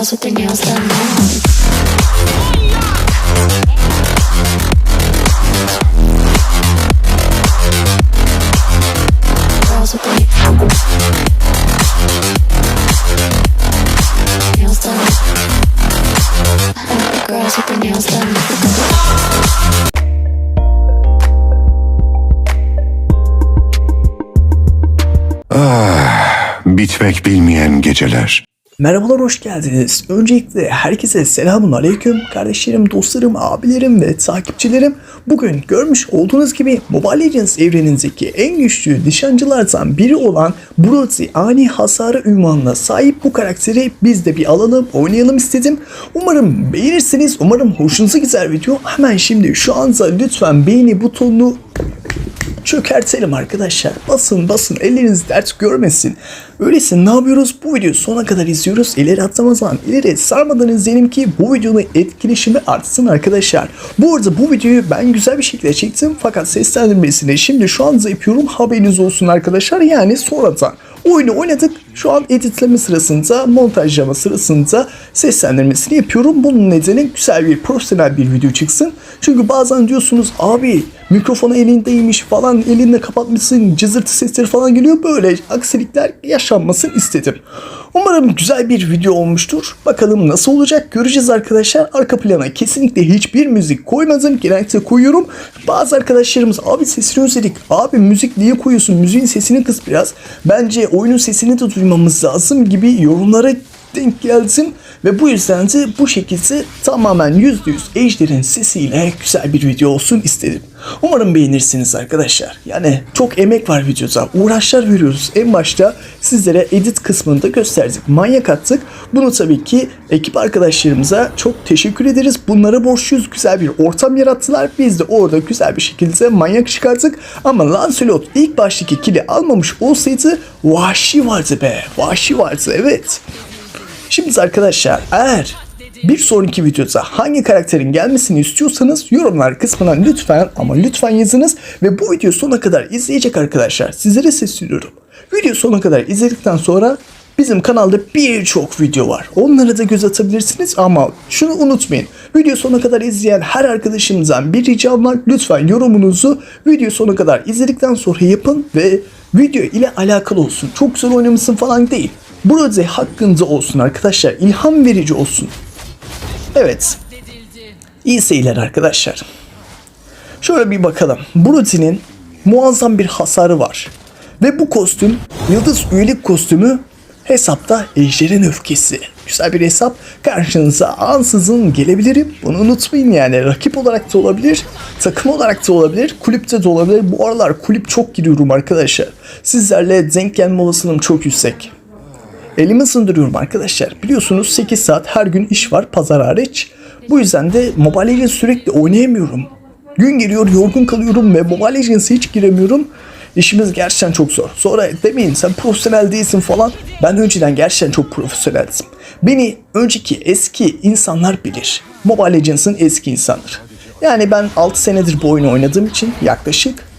Girls with their nails done now. Done. Bitmek bilmeyen geceler. Merhabalar hoş geldiniz. Öncelikle herkese selamun aleyküm. Kardeşlerim, dostlarım, abilerim ve takipçilerim. Bugün görmüş olduğunuz gibi Mobile Legends evrenindeki en güçlü nişancılardan biri olan Brody ani hasarı ünvanına sahip bu karakteri biz de bir alalım, oynayalım istedim. Umarım beğenirsiniz. Umarım hoşunuza gider video. Hemen şimdi şu anda lütfen beğeni butonunu çökertelim arkadaşlar. Basın basın elleriniz dert görmesin. Öyleyse ne yapıyoruz? Bu videoyu sona kadar izliyoruz. İleri atlamazdan ileri sarmadan izleyelim ki bu videonun etkileşimi artsın arkadaşlar. Bu arada bu videoyu ben güzel bir şekilde çektim fakat seslendirmesini şimdi şu anda yapıyorum haberiniz olsun arkadaşlar. Yani sonradan oyunu oynadık. Şu an editleme sırasında, montajlama sırasında seslendirmesini yapıyorum. Bunun nedeni güzel bir profesyonel bir video çıksın. Çünkü bazen diyorsunuz abi mikrofonu elindeymiş falan elinde kapatmışsın cızırtı sesleri falan geliyor. Böyle aksilikler yaşanmasın istedim. Umarım güzel bir video olmuştur. Bakalım nasıl olacak göreceğiz arkadaşlar. Arka plana kesinlikle hiçbir müzik koymadım. Genellikle koyuyorum. Bazı arkadaşlarımız abi sesini özledik. Abi müzik niye koyuyorsun? Müziğin sesini kıs biraz. Bence oyunun sesini de duymamız lazım gibi yorumlara denk geldim. Ve bu yüzden de bu şekilde tamamen %100 Ejder'in sesiyle güzel bir video olsun istedim. Umarım beğenirsiniz arkadaşlar. Yani çok emek var videoda. Uğraşlar veriyoruz. En başta sizlere edit kısmında gösterdik. Manyak attık. Bunu tabii ki ekip arkadaşlarımıza çok teşekkür ederiz. Bunlara borçluyuz. Güzel bir ortam yarattılar. Biz de orada güzel bir şekilde manyak çıkarttık. Ama Lancelot ilk baştaki kili almamış olsaydı vahşi vardı be. Vahşi vardı evet. Şimdi arkadaşlar eğer bir sonraki videoda hangi karakterin gelmesini istiyorsanız yorumlar kısmına lütfen ama lütfen yazınız ve bu videoyu sona kadar izleyecek arkadaşlar sizlere sesleniyorum. Video sona kadar izledikten sonra bizim kanalda birçok video var. Onlara da göz atabilirsiniz ama şunu unutmayın. Video sona kadar izleyen her arkadaşımızdan bir ricam var. Lütfen yorumunuzu video sona kadar izledikten sonra yapın ve video ile alakalı olsun. Çok güzel oynamışsın falan değil. Brody hakkında olsun arkadaşlar. İlham verici olsun. Evet. İyi seyirler arkadaşlar. Şöyle bir bakalım. Brody'nin muazzam bir hasarı var. Ve bu kostüm, yıldız üyelik kostümü hesapta ejderin öfkesi. Güzel bir hesap. Karşınıza ansızın gelebilirim. Bunu unutmayın yani. Rakip olarak da olabilir. Takım olarak da olabilir. Kulüpte de olabilir. Bu aralar kulüp çok giriyorum arkadaşlar. Sizlerle denk gelme olasılığım çok yüksek. Elimi sındırıyorum arkadaşlar. Biliyorsunuz 8 saat her gün iş var pazar hariç. Bu yüzden de Mobile Legends sürekli oynayamıyorum. Gün geliyor yorgun kalıyorum ve Mobile Legends'a hiç giremiyorum. İşimiz gerçekten çok zor. Sonra demeyin sen profesyonel değilsin falan. Ben önceden gerçekten çok profesyoneldim. Beni önceki eski insanlar bilir. Mobile Legends'ın eski insanları. Yani ben 6 senedir bu oyunu oynadığım için yaklaşık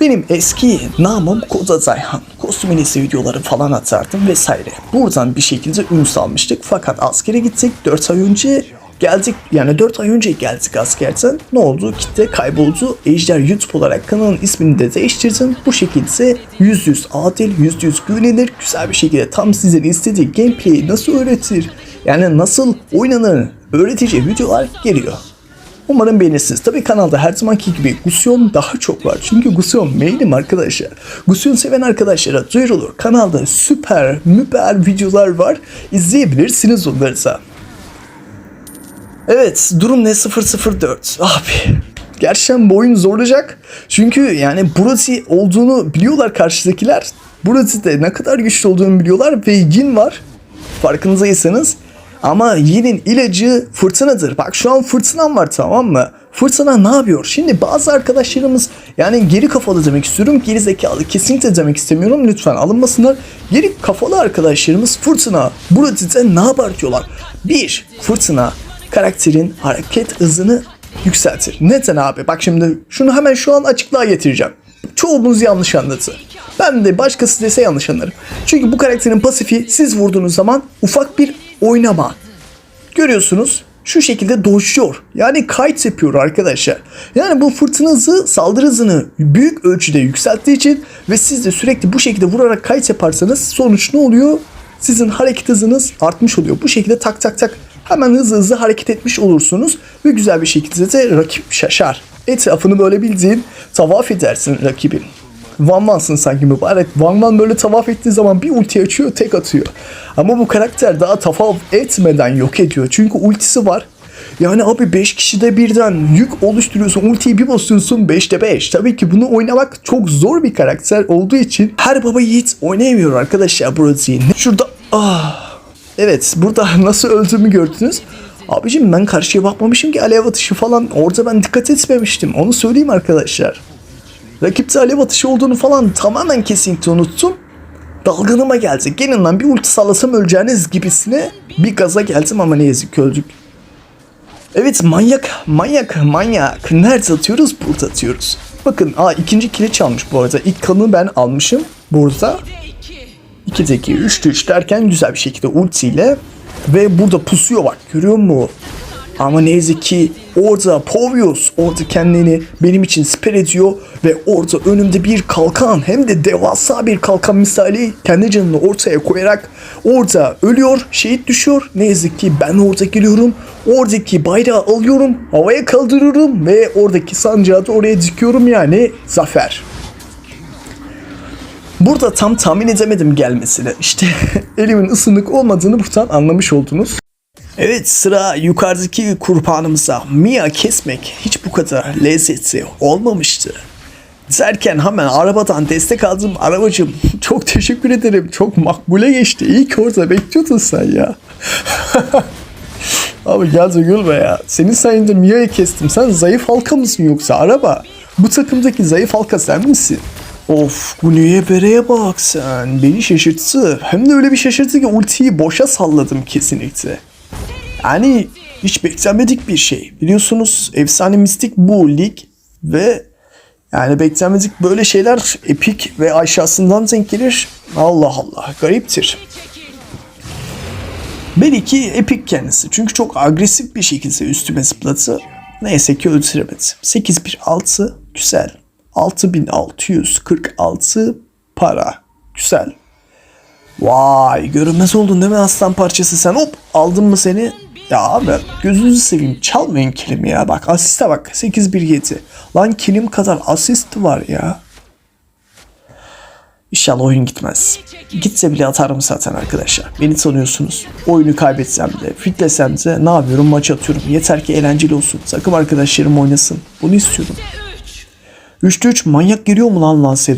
benim eski namım Koza Zayhan. Kostümünesi videoları falan atardım vesaire. Buradan bir şekilde ün salmıştık. Fakat askere gittik. 4 ay önce geldik. Yani 4 ay önce geldik askerden. Ne oldu? Kitle kayboldu. Ejder YouTube olarak kanalın ismini de değiştirdim. Bu şekilde %100 adil, %100 güvenilir, güzel bir şekilde tam sizin istediği gameplay'i nasıl öğretir, yani nasıl oynanır öğretici videolar geliyor. Umarım beğenirsiniz. Tabii kanalda her zamanki gibi Gusyon daha çok var. Çünkü Gusyon mailim arkadaşlar. Gusyon seven arkadaşlara duyurulur. Kanalda süper, müper videolar var. İzleyebilirsiniz onları da. Evet, durum ne 004. Abi, gerçekten bu oyun zorlayacak. Çünkü yani Brody olduğunu biliyorlar karşıdakiler. Brody'de ne kadar güçlü olduğunu biliyorlar ve Yin var. Farkındaysanız. Ama Yin'in ilacı fırtınadır. Bak şu an fırtınam var tamam mı? Fırtına ne yapıyor? Şimdi bazı arkadaşlarımız yani geri kafalı demek istiyorum. Geri zekalı kesinlikle demek istemiyorum. Lütfen alınmasınlar. Geri kafalı arkadaşlarımız fırtına. Brody'de ne abartıyorlar? Bir, fırtına karakterin hareket hızını yükseltir. Neden abi? Bak şimdi şunu hemen şu an açıklığa getireceğim. çoğunuz yanlış anladı. Ben de başkası dese yanlış anlarım. Çünkü bu karakterin pasifi siz vurduğunuz zaman ufak bir oynama. Görüyorsunuz şu şekilde doşuyor. Yani kite yapıyor arkadaşlar. Yani bu fırtına hızı saldırı hızını büyük ölçüde yükselttiği için ve siz de sürekli bu şekilde vurarak kite yaparsanız sonuç ne oluyor? Sizin hareket hızınız artmış oluyor. Bu şekilde tak tak tak hemen hızlı hızlı hareket etmiş olursunuz ve güzel bir şekilde de rakip şaşar. Etrafını böyle bildiğin tavaf edersin rakibin. Van Van'sın sanki mübarek. Van Van böyle tavaf ettiği zaman bir ulti açıyor tek atıyor. Ama bu karakter daha tavaf etmeden yok ediyor. Çünkü ultisi var. Yani abi 5 kişide birden yük oluşturuyorsun. Ultiyi bir basıyorsun 5'te 5. Tabii ki bunu oynamak çok zor bir karakter olduğu için her baba yiğit oynayamıyor arkadaşlar Brody'yi. Şurada ah. Evet burada nasıl öldüğümü gördünüz. Abicim ben karşıya bakmamışım ki alev atışı falan. Orada ben dikkat etmemiştim. Onu söyleyeyim arkadaşlar. Rakipte alev atışı olduğunu falan tamamen kesinlikle unuttum. Dalgınıma geldi. Gelin lan bir ulti sallasam öleceğiniz gibisine bir gaza geldim ama ne yazık öldük. Evet manyak, manyak, manyak. Nerede atıyoruz? Burada atıyoruz. Bakın aa ikinci kili çalmış bu arada. İlk kanı ben almışım burada. 2'de 2, 3'te 3 derken güzel bir şekilde ultiyle ve burada pusuyor bak görüyor musun? Ama ne yazık ki orada Povius orada kendini benim için siper ediyor ve orada önümde bir kalkan hem de devasa bir kalkan misali kendi canını ortaya koyarak orada ölüyor, şehit düşüyor. Ne yazık ki ben orada geliyorum. Oradaki bayrağı alıyorum, havaya kaldırıyorum ve oradaki sancağı da oraya dikiyorum yani zafer. Burada tam tahmin edemedim gelmesini. İşte elimin ısınık olmadığını buradan anlamış oldunuz. Evet sıra yukarıdaki kurbanımıza Mia kesmek hiç bu kadar lezzetli olmamıştı. Derken hemen arabadan destek aldım. Arabacım çok teşekkür ederim. Çok makbule geçti. İyi ki orada bekliyordun sen ya. Abi gel de gülme ya. Senin sayende Mia'yı kestim. Sen zayıf halka mısın yoksa araba? Bu takımdaki zayıf halka sen misin? Of bu neye bereye bak sen. Beni şaşırttı. Hem de öyle bir şaşırttı ki ultiyi boşa salladım kesinlikle. Yani hiç beklenmedik bir şey. Biliyorsunuz efsane mistik bu lig ve yani beklenmedik böyle şeyler epik ve aşağısından denk gelir. Allah Allah gariptir. Belki epik kendisi. Çünkü çok agresif bir şekilde üstüme zıpladı. Neyse ki öldüremedi. 8-1-6 güzel. 6646 para. Güzel. Vay görünmez oldun değil mi aslan parçası sen? Hop aldın mı seni? Ya abi gözünüzü seveyim çalmayın kilimi ya. Bak asiste bak 8-1-7. Lan kilim kadar asist var ya. İnşallah oyun gitmez. Gitse bile atarım zaten arkadaşlar. Beni tanıyorsunuz. Oyunu kaybetsem de, fitlesem de ne yapıyorum maç atıyorum. Yeter ki eğlenceli olsun. Takım arkadaşlarım oynasın. Bunu istiyorum. 3'te 3 manyak geliyor mu lan? Lance,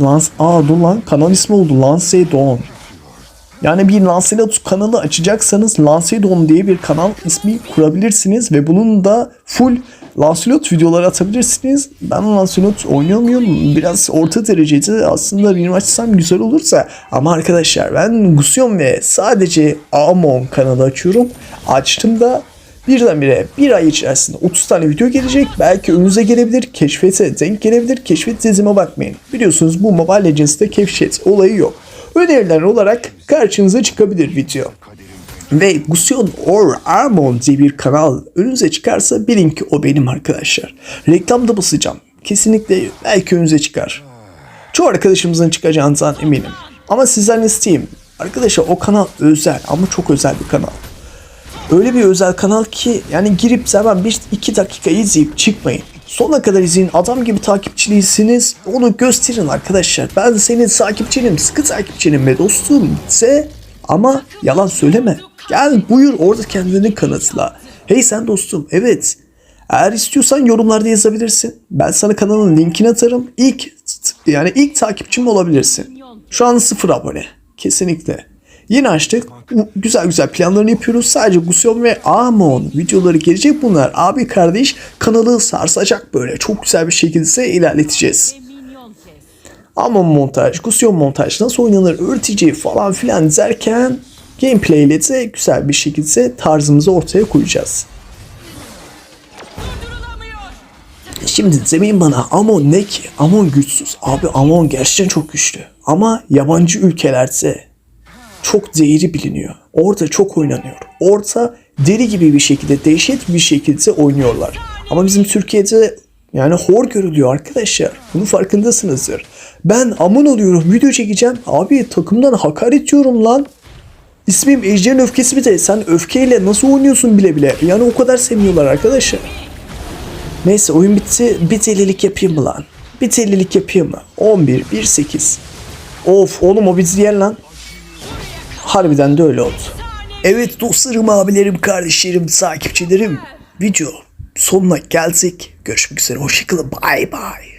Lance, aa dur lan kanal ismi oldu Lancedon. Yani bir Lancelot kanalı açacaksanız Lancedon diye bir kanal ismi kurabilirsiniz ve bunun da full Lancelot videoları atabilirsiniz. Ben Lancelot oynuyor muyum? Biraz orta derecede aslında bir açsam güzel olursa. Ama arkadaşlar ben Gusion ve sadece Amon kanalı açıyorum. Açtım da birdenbire bir ay içerisinde 30 tane video gelecek. Belki önünüze gelebilir, keşfete denk gelebilir. Keşfet dediğime bakmayın. Biliyorsunuz bu Mobile Legends'te keşfet olayı yok. Öneriler olarak karşınıza çıkabilir video. Ve Gusion or Armon diye bir kanal önünüze çıkarsa bilin ki o benim arkadaşlar. Reklamda basacağım. Kesinlikle belki önünüze çıkar. Çoğu arkadaşımızın çıkacağından eminim. Ama sizden isteyeyim. Arkadaşlar o kanal özel ama çok özel bir kanal. Öyle bir özel kanal ki yani girip zaman bir iki dakika izleyip çıkmayın. Sona kadar izleyin. Adam gibi takipçiliysiniz. Onu gösterin arkadaşlar. Ben senin takipçinim, sıkı takipçinim ve dostum ise ama yalan söyleme. Gel buyur orada kendini kanıtla. Hey sen dostum evet. Eğer istiyorsan yorumlarda yazabilirsin. Ben sana kanalın linkini atarım. İlk yani ilk takipçim olabilirsin. Şu an sıfır abone. Kesinlikle. Yeni açtık. Güzel güzel planlarını yapıyoruz. Sadece Gusion ve Amon videoları gelecek bunlar. Abi kardeş kanalı sarsacak böyle. Çok güzel bir şekilde ilerleteceğiz. Amon montaj, Gusion montaj nasıl oynanır öğretici falan filan derken gameplay ile de güzel bir şekilde tarzımızı ortaya koyacağız. şimdi demeyin bana Amon ne ki? Amon güçsüz. Abi Amon gerçekten çok güçlü. Ama yabancı ülkelerde çok değeri biliniyor. Orada çok oynanıyor. Orada deli gibi bir şekilde, dehşet bir şekilde oynuyorlar. Ama bizim Türkiye'de yani hor görülüyor arkadaşlar. Bunun farkındasınızdır. Ben Amon oluyorum, video çekeceğim. Abi takımdan hakaret diyorum lan. İsmim Ejder'in öfkesi bir de sen öfkeyle nasıl oynuyorsun bile bile. Yani o kadar sevmiyorlar arkadaşlar. Neyse oyun bitti. Bir delilik yapayım mı lan? Bir delilik yapayım mı? 11, 1, 8. Of oğlum o bizi yer lan. Harbiden de öyle oldu. Evet dostlarım, abilerim, kardeşlerim, takipçilerim. Video sonuna geldik. Görüşmek üzere. Hoşçakalın. Bye bye.